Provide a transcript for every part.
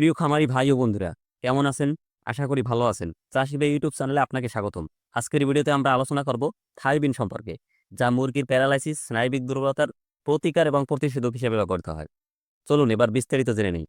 প্রিয় খামারি ভাই ও বন্ধুরা, কেমন আছেন? আশা করি ভালো আছেন। চাষি ভাই ইউটিউব চ্যানেলে আপনাকে স্বাগতম। আজকের ভিডিওতে আমরা আলোচনা করব থাইবিন সম্পর্কে, যা মুরগির প্যারালাইসিস, স্নায়বিক দুর্বলতার প্রতিকার এবং প্রতিষেধক হিসেবে ব্যবহৃত হয়। চলুন এবার বিস্তারিত জেনে নেই।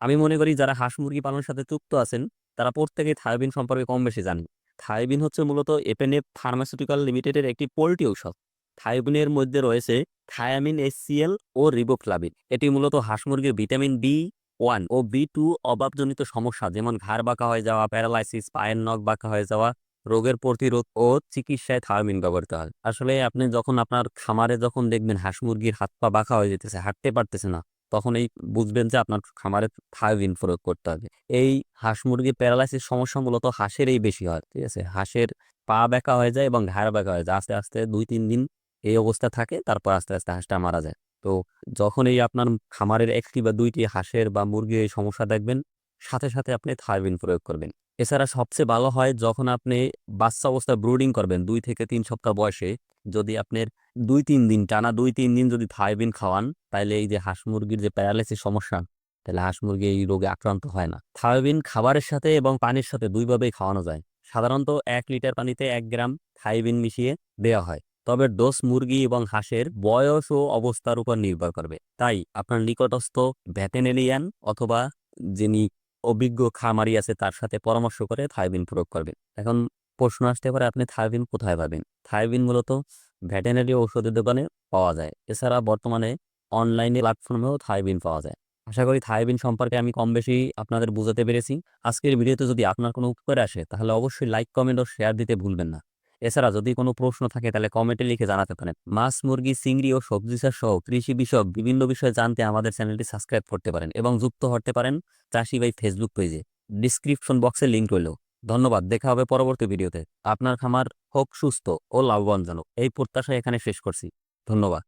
আমি মনে করি যারা হাঁস মুরগি পালনের সাথে যুক্ত আছেন, তারা প্রত্যেকেই থাইবিন সম্পর্কে কম বেশি জানেন। থাইবিন হচ্ছে মূলত এপেনেপ ফার্মাসিউটিক্যাল লিমিটেডের একটি পোল্ট্রি ঔষধ। থাইবিনের মধ্যে রয়েছে থায়ামিন, এসসিএল ও রিবোফ্লাভিন। এটি মূলত হাঁস মুরগির ভিটামিন বি ওয়ান ও বি টু অভাবজনিত সমস্যা, যেমন ঘাড় বাঁকা হয়ে যাওয়া, প্যারালাইসিস, পায়ের নখ বাঁকা হয়ে যাওয়া, রোগের প্রতিরোধ ও চিকিৎসায় থায়ামিন ব্যবহৃত হয়। আসলে আপনি যখন আপনার খামারে যখন দেখবেন হাঁস মুরগির হাত পা বাঁকা হয়ে যেতেছে, হাঁটতে পারতেছে না, তখন এই বুঝবেন যে আপনার খামারে থায়াবিন প্রয়োগ করতে হবে। এই হাঁস মুরগির প্যারালাইসিস সমস্যা মূলত হাঁসের এই বেশি হয়, ঠিক আছে? হাঁসের পা বেঁকা হয়ে যায় এবং ঘাড় বেঁকা হয়ে যায়, আস্তে আস্তে দুই, তিন দিন এই অবস্থা থাকে, তারপর আস্তে আস্তে হাঁসটা মারা যায়। তো যখন এই আপনার খামারের একটি বা দুইটি হাঁসের বা মুরগির সমস্যা দেখবেন, সাথে সাথে আপনি থাইবিন প্রয়োগ করবেন। এছাড়া সবচেয়ে ভালো হয় যখন আপনি বাচ্চা অবস্থায় ব্রুডিং করবেন দুই থেকে তিন সপ্তাহ বয়সে, যদি আপনার দুই তিন দিন, টানা দুই তিন দিন যদি থাইবিন খাওয়ান তাহলে এই যে হাঁস মুরগির যে প্যারালাইসিস সমস্যা তাহলে হাঁস মুরগি এই রোগে আক্রান্ত হয় না। থাইবিন খাবারের সাথে এবং পানির সাথে দুইভাবেই খাওয়ানো যায়। সাধারণত এক লিটার পানিতে এক গ্রাম থাইবিন মিশিয়ে দেওয়া হয়। তবে ডোজ মুরগি এবং হাঁসের বয়স ও অবস্থার উপর নির্ভর করবে। তাই আপনার নিকটস্থ ভেটেনেরিয়ান অথবা যিনি অভিজ্ঞ খামারি আছে, তার সাথে পরামর্শ করে থাইবিন প্রয়োগ করবেন। এখন প্রশ্ন আসতে পারে, আপনি থাইবিন কোথায় পাবেন? থাইবিন মূলত ভেটেনারি ঔষধের দোকানে পাওয়া যায়। এছাড়া বর্তমানে অনলাইনে প্ল্যাটফর্মেও থাইবিন পাওয়া যায়। আশা করি থাইবিন সম্পর্কে আমি কম বেশি আপনাদের বুঝাতে পেরেছি। আজকের ভিডিওতে যদি আপনার কোনো উপকার আসে, তাহলে অবশ্যই লাইক, কমেন্ট ও শেয়ার দিতে ভুলবেন না। এছাড়া যদি কোনো প্রশ্ন থাকে তাহলে কমেন্টে লিখে জানাতে পারেন। মাছ, মুরগি, চিংড়ি ও সবজি চাষ সহ কৃষি বিষয়ক বিভিন্ন বিষয়ে জানতে আমাদের চ্যানেলটি সাবস্ক্রাইব করতে পারেন এবং যুক্ত হতে পারেন চাষি ভাই ফেসবুক পেজে ডিসক্রিপশন বক্সে লিঙ্ক রইল। ধন্যবাদ, দেখা হবে পরবর্তী ভিডিওতে আপনার খামার হোক সুস্থ ও লাভবানজনক এই প্রত্যাশা এখানে শেষ করছি। ধন্যবাদ।